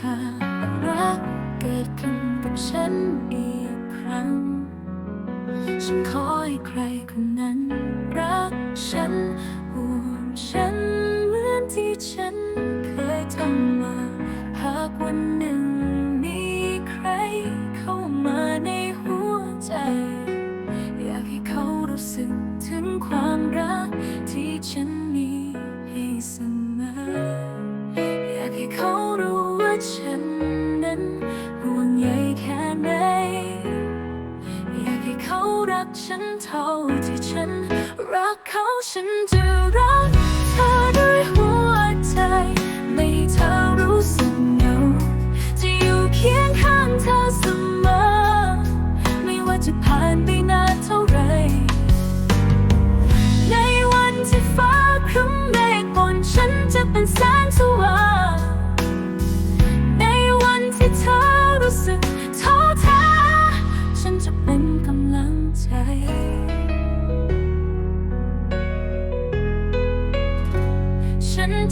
หารักเกิดขึ้นกับฉันอีกครั้ง ฉันขอให้ใครคนนั้นรักฉันห่วงฉันเหมือนที่ฉันเคยทำมา หากวันหนึ่งมีใครเข้ามาในหัวใจ อยากให้เขารู้สึกถึงความรักที่ฉันมีให้เสมอ กฉันเท่าที่ฉันรักเขาฉันจะรักเธอด้วย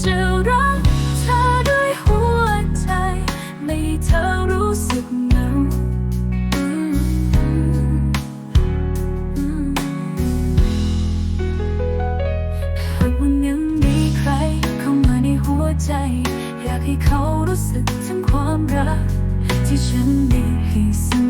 จะรักเธอด้วยหัวใจ ไม่เธอรู้สึกเหงาหากวันยังมีใครเข้ามาในหัวใจ อยากให้เขารู้สึกถึงความรัก ที่ฉันมีให้เสมอ